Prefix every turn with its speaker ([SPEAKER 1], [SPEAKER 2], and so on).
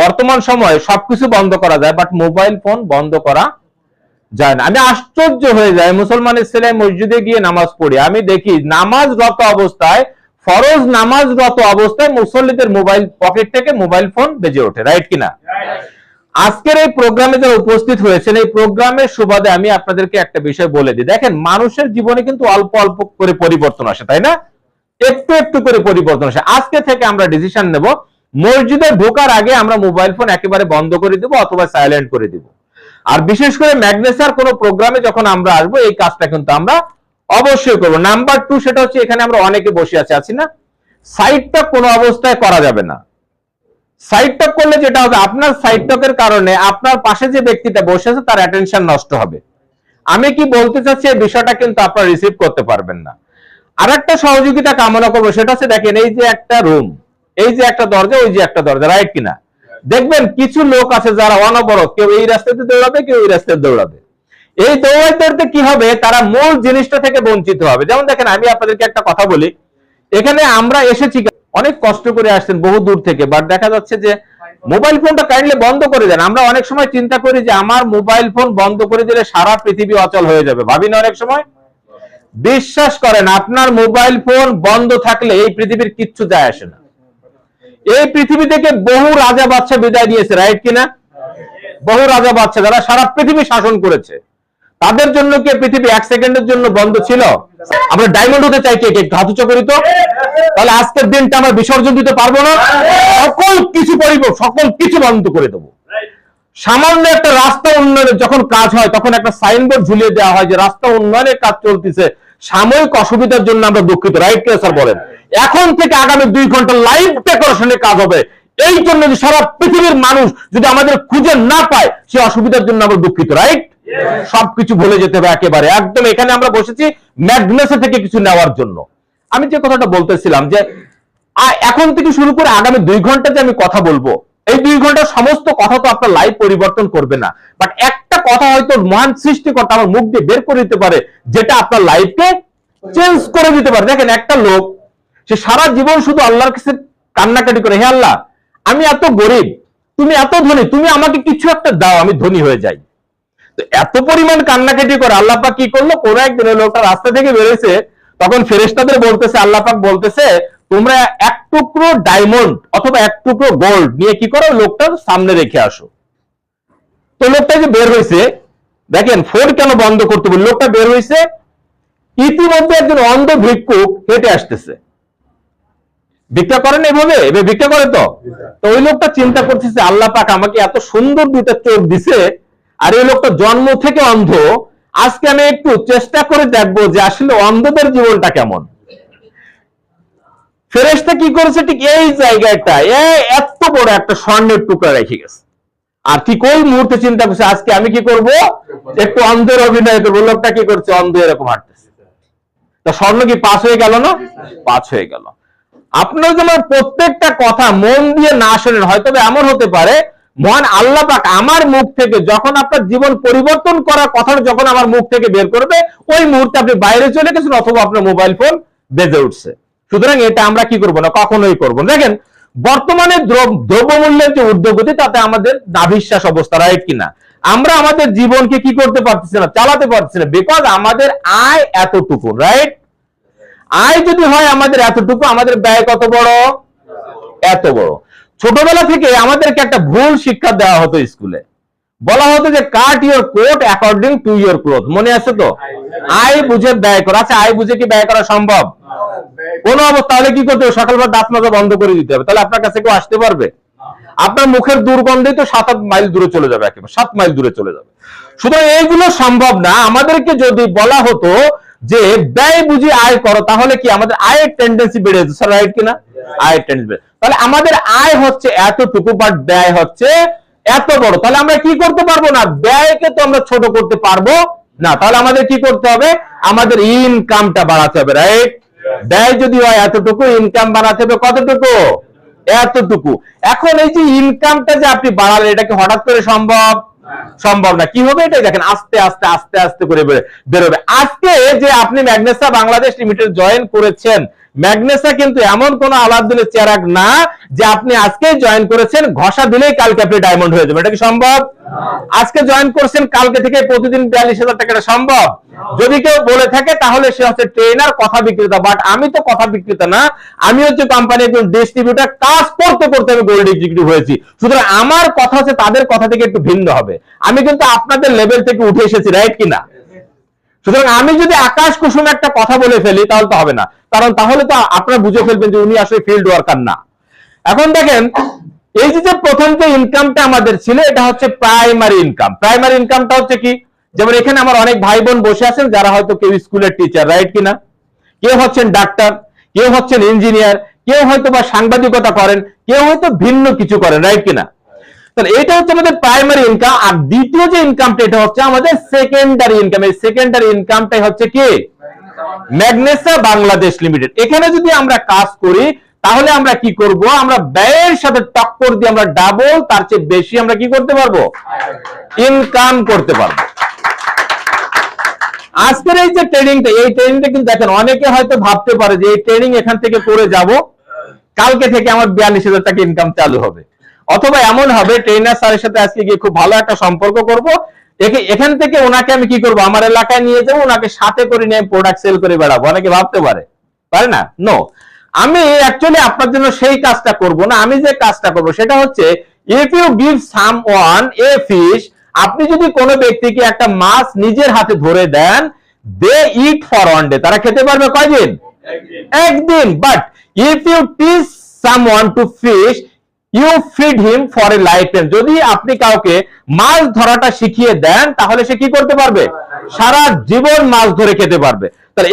[SPEAKER 1] বর্তমান সময়ে সবকিছু বন্ধ করা যায় বাট মোবাইল ফোন বন্ধ করা যায় না। আমি আশ্চর্য হয়ে যাই, মুসলমানের ছেলে মসজিদে গিয়ে নামাজ পড়ি। আমি দেখি নামাজরত অবস্থায়, ফরজ নামাজরত অবস্থায় মুসল্লিদের মোবাইল পকেট থেকে মোবাইল ফোন বেজে ওঠে রাইট কিনা? আজকের এই প্রোগ্রামে যারা উপস্থিত হয়েছেন, এই প্রোগ্রামের সুবাদে আমি আপনাদেরকে একটা বিষয় বলে দিই। দেখেন, মানুষের জীবনে কিন্তু অল্প অল্প করে পরিবর্তন আসে, তাই না? একটু একটু করে পরিবর্তন আসে। আজকে থেকে আমরা ডিসিশন নেব মসজিদে ঢোকার আগে আমরা মোবাইল ফোন একেবারে বন্ধ করে দিব অথবা সাইলেন্ট করে দিব। আর বিশেষ করে ম্যাগনেসার কোনো প্রোগ্রামে যখন আমরা আসব, এই কাজটা কিন্তু আমরা অবশ্যই করব। নাম্বার টু সেটা হচ্ছে এখানে আমরা অনেকে বসে আছে, আছি না? সাইডটা কোনো অবস্থায় করা যাবে না। সাইড টক করলে যেটা হবে, আপনার সাইড টকের কারণে আপনার পাশে যে ব্যক্তিটা বসে আছে, তার অ্যাটেনশন নষ্ট হবে। আমি কি বলতে চাচ্ছি, এই বিষয়টা কিন্তু আপনারা রিসিভ করতে পারবেন না। আর একটা সহযোগিতা কামনা করব, সেটা হচ্ছে দেখেন, এই যে একটা রুম এই যে একটা দরজা, ওই যে একটা দরজা রাইট কিনা? দেখবেন কিছু লোক আছে যারা অনবরত, কেউ এই রাস্তাতে দৌড়াবে, কেউ এই রাস্তাতে দৌড়াবে। এই দৌড়াতে দৌড়তে কি হবে? তারা মূল জিনিসটা থেকে বঞ্চিত হবে। যেমন দেখেন, আমি আপনাদেরকে একটা কথা বলি। এখানে আমরা এসেছি অনেক কষ্ট করে আসছেন, বহু দূর থেকে। বাট দেখা যাচ্ছে যে মোবাইল ফোনটা কাইন্ডলি বন্ধ করে দেন। আমরা অনেক সময় চিন্তা করি যে আমার মোবাইল ফোন বন্ধ করে দিলে সারা পৃথিবী অচল হয়ে যাবে। ভাবি না অনেক সময়? বিশ্বাস করেন, আপনার মোবাইল ফোন বন্ধ থাকলে এই পৃথিবীর কিচ্ছু যায় আসে না। এই পৃথিবী থেকে বহু রাজা বাচ্চা বিদায় নিয়েছে রাইট কিনা? বহু রাজা বাচ্চা যারা সারা পৃথিবী শাসন করেছে। তাদের জন্য কি পৃথিবী এক সেকেন্ডের জন্য বন্ধ ছিল? আমরা ডায়মন্ড হতে চাই, কে কে, একটু হাত উঁচু করি তো? তাহলে আজকের দিনটা আমরা বিসর্জন দিতে পারব না। সকল কিছু করিব সকল কিছু বন্ধ করে দেবো। সামান্য একটা রাস্তা উন্নয়নের যখন কাজ হয়, তখন একটা সাইনবোর্ড ঝুলিয়ে দেওয়া হয় যে রাস্তা উন্নয়নের কাজ চলতেছে। সাময়িক অসুবিধার জন্য আমরা দুঃখিত রাইট কে স্যার বলেন? এখন থেকে আগামী দুই ঘণ্টা লাইভ ডেকোরেশনের কাজ হবে। এই জন্য যে সারা পৃথিবীর মানুষ যদি আমাদের খুঁজে না পায়, সে অসুবিধার জন্য আমরা দুঃখিত রাইট সবকিছু ভুলে যেতে হবে একেবারে। একদম এখানে আমরা বসেছি ম্যাগনেসে থেকে কিছু নেওয়ার জন্য। আমি যে কথাটা বলতেছিলাম যে এখন থেকে শুরু করে আগামী দুই ঘণ্টা যে আমি কথা বলব। এই দুই ঘণ্টা সমস্ত কথা তো আপনার লাইভ পরিবর্তন করবে না। বাট একটা কথা হয়তো মহান সৃষ্টিকর্তা আমার মুখ দিয়ে বের করে দিতে পারে, যেটা আপনার লাইফকে চেঞ্জ করে দিতে পারে। দেখেন একটা লোক, সে সারা জীবন শুধু আল্লাহর কাছে কান্নাকাটি করে, হে আল্লাহ, আমি এত গরিব, তুমি এত ধনী, তুমি আমাকে কিছু একটা দাও, আমি ধনী হয়ে যাই। তো এত পরিমাণ কান্নাকাটি করে আল্লাহ পাক কি করল? কোন একদিন লোকটা রাস্তা থেকে বেরোছে তখন ফেরেশতাদের বলতেছে, আল্লাহ পাক বলতেছে, তোমরা এক টুকরো ডায়মন্ড অথবা এক টুকরো গোল্ড নিয়ে কি করো? লোকটার সামনে রেখে আসো। তো লোকটা যে বের হয়েছে, দেখেন ফোন কেন বন্ধ করতে বলি লোকটা বের হয়েছে, ইতিমধ্যে একজন অন্ধ ভিক্ষুক হেঁটে আসতেছে। ভিক্ষা করেন এভাবে? এভাবে ভিক্ষা করে তো? তো ওই লোকটা চিন্তা করতেছে, আল্লাহ পাক আমাকে এত সুন্দর দুইটা চোখ দিছে, আর এই লোকটা জন্ম থেকে অন্ধ, আজকে আমি একটু চেষ্টা করে দেখব যে আসলে অন্ধদের জীবনটা কেমন। ফেরেশতা কি করেছে? ঠিক এই জায়গাটা এত বড় একটা স্বর্ণের টুকরা রেখে গেছে। আর ঠিক ওই মুহূর্তে চিন্তা করছে, আজকে আমি কি করব? একটু অন্ধের অভিনয় করব। লোকটা কি করছে? অন্ধ এরকম হাঁটতেছে। তা স্বর্ণ কি পাস হয়ে গেল না? পাস হয়ে গেল। আপনার যেমন প্রত্যেকটা কথা মন দিয়ে না শোনেন, হয়তো এমন হতে পারে, মহান আল্লাহ পাক আমার মুখ থেকে যখন আপনার জীবন পরিবর্তন করার কথাটা যখন আমার মুখ থেকে বের করবে, ওই মুহূর্তে আপনি বাইরে চলে গেছেন অথবা আপনার মোবাইল ফোন বেজে উঠছে। সুতরাং এটা আমরা কি করব না? কখনোই করব দেখেন বর্তমানে দ্রব- দ্রব্যমূল্যের যে ঊর্ধ্বগতি, তাতে আমাদের নাভিশ্বাস অবস্থা রাইট কিনা? আমরা আমাদের জীবনকে কি করতে পারতেছি না, চালাতে পারতেছি না বিকজ আমাদের আয় এতটুকু রাইট আয় যদি হয় আমাদের এতটুকু, আমাদের ব্যয় কত বড়? এত বড়। ছোটবেলা থেকে আমাদেরকে একটা ভুল শিক্ষা দেওয়া হতো স্কুলে। বলা হতো যে, cut your coat according to your cloth মনে আছে তো? আয় বুঝে ব্যয় করা। আচ্ছা আয় বুঝে কি ব্যয় করা সম্ভব? কোন অবস্থা, তাহলে কি করতে হবে? সকালবেলা দাঁত মাজা বন্ধ করে দিতে হবে। তাহলে আপনার কাছে কেউ আসতে পারবে? আপনার মুখের দুর্গন্ধেই তো সাত আট মাইল দূরে চলে যাবে একেবারে, সাত মাইল দূরে চলে যাবে। সুতরাং এইগুলো সম্ভব না। আমাদেরকে যদি বলা হতো যে ব্যয় বুঝি আয় করো, তাহলে কি আমাদের আয়ের টেন্ডেন্সি বেড়ে যেত? স্যার রাইট কিনা? আয়ের টেন্ডেন্সি তাহলে আমাদের আয় হচ্ছে এতটুকু বাট ব্যয় হচ্ছে এত বড়। তাহলে আমরা কি করতে পারব না? ব্যয়কে তো আমরা ছোট করতে পারব না। তাহলে আমাদের কি করতে হবে? আমাদের ইনকামটা বাড়াতে হবে রাইট ব্যয় যদি হয় এতটুকু ইনকাম বাড়াতে হবে কতটুকু? এতটুকু। এখন এই যে ইনকামটা যে আপনি বাড়ালেন এটাকে হঠাৎ করে সম্ভব? সম্ভব না। কি হবে এটা দেখেন, আস্তে আস্তে আস্তে আস্তে করে বের- বেরোবে। আজকে যে আপনি ম্যাগনেসা বাংলাদেশ লিমিটেড জয়েন করেছেন ম্যাগনেসা কিন্তু এমন কোন আলাদিনের চেরাগ না যে আপনি আজকে জয়েন করেছেন, ঘষা দিলেই কালকে আপনি ডায়মন্ড হয়ে যাবেন। এটা কি সম্ভব? আজকে জয়েন করছেন, কালকে থেকে প্রতিদিন বিয়াল্লিশ হাজার টাকাটা সম্ভব? যদি কেউ বলে থাকে, তাহলে সে হচ্ছে ট্রেনার কথা বিক্রেতা। বাট আমি তো কথা বিক্রেতা না, আমি হচ্ছে কোম্পানি একজন ডিস্ট্রিবিউটার কাজ করতে করতে আমি গোল্ড এক্সিকিউটিভ হয়েছি। সুতরাং আমার কথা হচ্ছে তাদের কথা থেকে একটু ভিন্ন হবে। আমি কিন্তু আপনাদের লেভেল থেকে উঠে এসেছি রাইট কিনা? সুতরাং আমি যদি আকাশ কুসুম একটা কথা বলে ফেলি, তাহলে তো হবে না। কারণ তাহলে তো আপনারা বুঝে ফেলবেন যে উনি আসলে ফিল্ড ওয়ার্কার না। এখন দেখেন, এই যে প্রথম যে ইনকামটা আমাদের ছিল, এটা হচ্ছে প্রাইমারি ইনকাম প্রাইমারি ইনকামটা হচ্ছে কি? যেমন এখানে আমার অনেক ভাই বোন বসে আছেন, যারা হয়তো কেউ স্কুলের টিচার রাইট কিনা? কেউ হচ্ছেন ডাক্তার কেউ হচ্ছেন ইঞ্জিনিয়ার কেউ হয়তো বা সাংবাদিকতা করেন, কেউ হয়তো ভিন্ন কিছু করেন রাইট কিনা? তাহলে এটা হচ্ছে আমাদের প্রাইমারি ইনকাম আর দ্বিতীয় যে ইনকামটা এটা হচ্ছে আমাদের সেকেন্ডারি ইনকাম এই সেকেন্ডারি ইনকামটাই হচ্ছে কি? ম্যাগনেসা বাংলাদেশ লিমিটেড। এখানে যদি আমরা কাজ করি, তাহলে আমরা কি করব? আমরা ব্যয়ের সাথে টক্কর দিয়ে আমরা ডাবল তার চেয়ে বেশি আমরা কি করতে পারব? ইনকাম করতে পারব। আজকের এই যে ট্রেনিংটা এই ট্রেনিংটা কিন্তু দেখেন, অনেকে হয়তো ভাবতে পারে যে এই ট্রেনিং এখান থেকে করে যাব, কালকে থেকে আমার বিয়াল্লিশ হাজার টাকা ইনকাম চালু হবে। অথবা এমন হবে ট্রেনার স্যারের সাথে আজকে গিয়ে খুব ভালো একটা সম্পর্ক করব এখান থেকে ওনাকে আমি কি করব? আমার এলাকায় নিয়ে যাব ওনাকে সাথে করে নিয়ে প্রোডাক্ট সেল করে বেড়াবো। অনেকে ভাবতে পারে। পারে না? নো আমি অ্যাকচুয়ালি আপনার জন্য সেই কাজটা করব না। আমি যে কাজটা করব সেটা হচ্ছে if you give someone a fish আপনি যদি কোনো ব্যক্তিকে একটা মাছ নিজের হাতে ধরে দেন they it for one day তারা খেতে পারবে কয়দিন? একদিন। But if you teach someone to fish you feed him for a lifetime যদি আপনি কাউকে মাছ ধরাটা শিখিয়ে দেন, তাহলে সে কি করতে পারবে? সারা জীবন মাছ ধরে খেতে পারবে। তাহলে